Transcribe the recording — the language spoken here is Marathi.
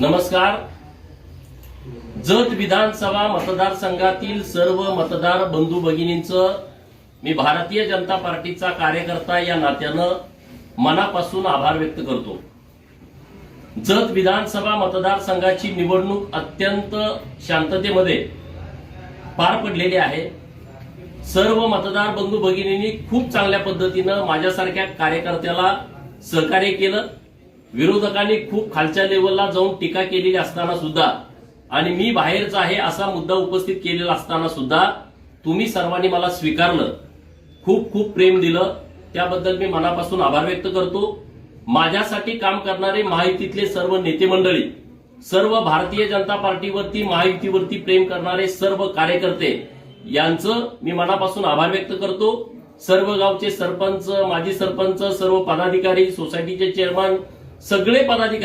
नमस्कार. जत विधानसभा मतदारसंघातील सर्व मतदार बंधू भगिनींचं मी भारतीय जनता पार्टीचा कार्यकर्ता या नात्यानं मनापासून आभार व्यक्त करतो. जत विधानसभा मतदारसंघाची निवडणूक अत्यंत शांततेमध्ये पार पडलेली आहे. सर्व मतदार बंधू भगिनींनी खूप चांगल्या पद्धतीनं माझ्यासारख्या कार्यकर्त्याला सहकार्य केलं. विरोधकांनी खूप खालच्या लेवलला जाऊन टीका केलेली असताना सुद्धा आणि मी बाहेरचा आहे असा मुद्दा उपस्थित केलेला असताना सुद्धा तुम्ही सर्वांनी मला स्वीकारलं खूप खूप प्रेम दिलं. त्याबद्दल मी मनापासून आभार व्यक्त करतो. माझ्यासाठी काम करणारे महायुतीतले सर्व नेते मंडळी सर्व भारतीय जनता पार्टीवरती महायुतीवरती प्रेम करणारे सर्व कार्यकर्ते यांचं मी मनापासून आभार व्यक्त करतो. सर्व गावचे सरपंच माजी सरपंच सर्व पदाधिकारी सोसायटीचे चेअरमन सगळे पदाधिकारी